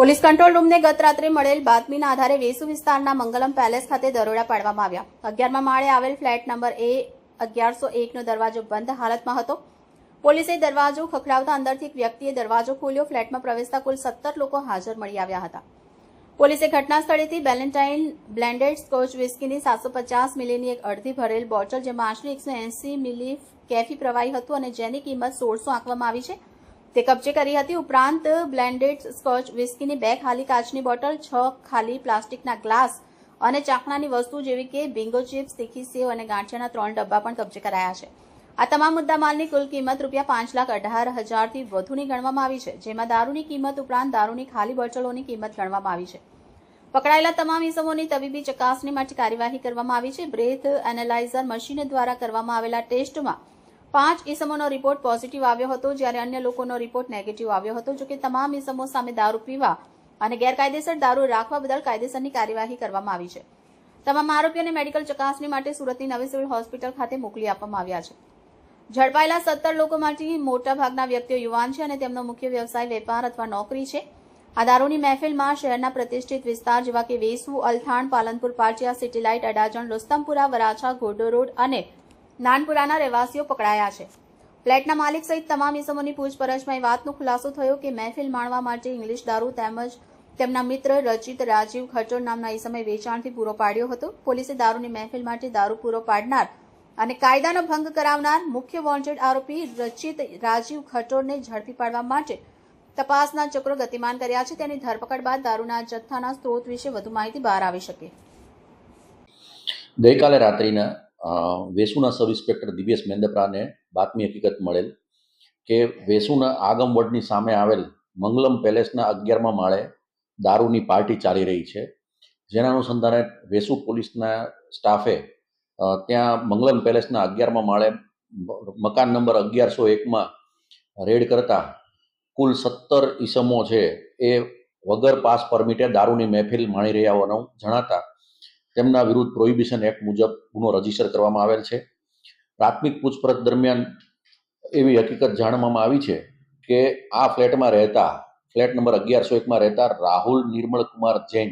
Police control રૂમને ગત રાત્રે મળેલ બાતમીના આધારે વેસુ વિસ્તારના મંગલમ પેલેસ ખાતે દરોડા પાડવામાં આવ્યા. અગિયારમાં માળે આવેલ ફ્લેટ નંબર એ અગિયારસો એકનો દરવાજો બંધ હાલતમાં હતો. પોલીસે દરવાજો ખખડાવતા અંદરથી એક વ્યક્તિએ દરવાજો ખોલ્યો. ફ્લેટમાં પ્રવેશતા કુલ સત્તર લોકો હાજર મળી આવ્યા હતા. પોલીસે ઘટના સ્થળેથી બેલેન્ટાઇન બ્લેન્ડેડ સ્કોચ વિસ્કીની સાતસો પચાસ મિલીની એક અડધી ભરેલ બોટલ, જેમાં આશરે એકસો એંસી મિલી કેફી પ્રવાહી હતું અને જેની કિંમત સોળસો આંકવામાં આવી છે. તે કબજે કરી હતી. ઉપરાંત, બ્લેન્ડેડ સ્કોચ વિસ્કીની બે ખાલી કાચની બોટલ, છ ખાલી પ્લાસ્ટિકના ગ્લાસ અને ચાખણાની વસ્તુ જેવી કે બિંગો ચિપ્સ, તીખી સેવ અને ગાંઠિયાના ત્રણ ડબ્બા પણ કબજે કરાયા છે. આ તમામ મુદ્દામાલની કુલ કિંમત રૂપિયા પાંચ લાખ અઢાર હજારથી વધુની ગણવામાં આવી છે, જેમાં દારૂની કિંમત ઉપરાંત દારૂની ખાલી બોટલોની કિંમત ગણવામાં આવી છે. પકડાયેલા તમામ ઇસમોની તબીબી ચકાસણી માટે કાર્યવાહી કરવામાં આવી છે. બ્રેથ એનાલાઇઝર મશીન દ્વારા કરવામાં આવેલા ટેસ્ટમાં પાંચ ઇસમોનો રિપોર્ટ પોઝિટિવ આવ્યો હતો, જ્યારે અન્ય લોકોનો રિપોર્ટ નેગેટિવ આવ્યો હતો, જોકે તમામ ઇસમો સામે દારૂ પીવા અને ગેરકાયદેસર દારૂ રાખવા બદલ કાયદેસરની કાર્યવાહી કરવામાં આવી છે. તમામ આરોપીઓને મેડિકલ ચકાસણી માટે સુરતની નવી સિવિલ હોસ્પિટલ ખાતે મોકલી આપવામાં આવ્યા છે. ઝડપાયેલા સત્તર લોકોમાંથી મોટાભાગના વ્યક્તિઓ યુવાન છે અને તેમનો મુખ્ય વ્યવસાય વેપાર અથવા નોકરી છે. આ દારૂની મહેફિલમાં શહેરના પ્રતિષ્ઠિત વિસ્તાર જેવા કે વેસુ, અલથાણ, પાલનપુર, પાટિયા, સિટીલાઇટ, અડાજણ, લુસ્તમપુરા, વરાછા, ઘોડો રોડ અને નાનપુરાના રહેવાસીઓ પકડાયા છે. ફ્લેટના માલિક સહિત તમામ ઇસમોની પૂછપરછમાં એ વાતનો ખુલાસો થયો કે મહેફિલ માણવા માટે ઇંગ્લિશ દારૂ તેમજ તેમના મિત્ર રચિત રાજીવ ખટોર નામના ઇસમે વેચાણથી પૂરો પાડ્યો હતો. પોલીસે દારૂની મહેફિલ માટે દારૂ પૂરો પાડનાર અને કાયદાનો ભંગ કરાવનાર મુખ્ય વોન્ટેડ આરોપી રચિત રાજીવ ખટોરને ઝડપી પાડવા માટે તપાસના ચક્રો ગતિમાન કર્યા છે. તેની ધરપકડ બાદ દારૂના જથ્થાના સ્ત્રોત વિશે વધુ માહિતી બહાર આવી શકે. ગઈકાલે રાત્રિના વેસુના સબ ઇન્સ્પેક્ટર દિવ્યેશ મેંદપરાને બાતમી હકીકત મળેલ કે વેસુના આગમ વડની સામે આવેલ મંગલમ પેલેસના અગિયારમાં માળે દારૂની પાર્ટી ચાલી રહી છે. જેના અનુસંધાને વેસુ પોલીસના સ્ટાફે ત્યાં મંગલમ પેલેસના અગિયારમાં માળે મકાન નંબર અગિયારસો એકમાં રેડ કરતા કુલ સત્તર ઈસમો છે એ વગર પાસ પરમિટે દારૂની મહેફિલ માણી રહ્યા હોવાનું જણાતા તેમના વિરુદ્ધ પ્રોહિબિશન એક્ટ મુજબ ગુનો રજિસ્ટર કરવામાં આવેલ છે. પ્રાથમિક પૂછપરછ દરમિયાન એવી હકીકત જાણવામાં આવી છે કે આ ફ્લેટમાં રહેતા, ફ્લેટ નંબર અગિયારસો એકમાં રહેતા રાહુલ નિર્મળ કુમાર જૈન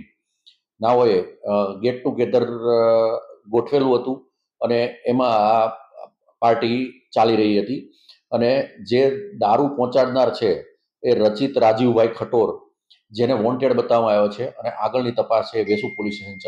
નાઓએ ગેટ ટુગેધર ગોઠવેલું હતું અને એમાં આ પાર્ટી ચાલી રહી હતી અને જે દારૂ પહોંચાડનાર છે એ રચિત રાજીવભાઈ ખટોર, જેને વોન્ટેડ બતાવવામાં આવ્યો છે અને આગળની તપાસ છે વેસુ પોલીસ સ્ટેશન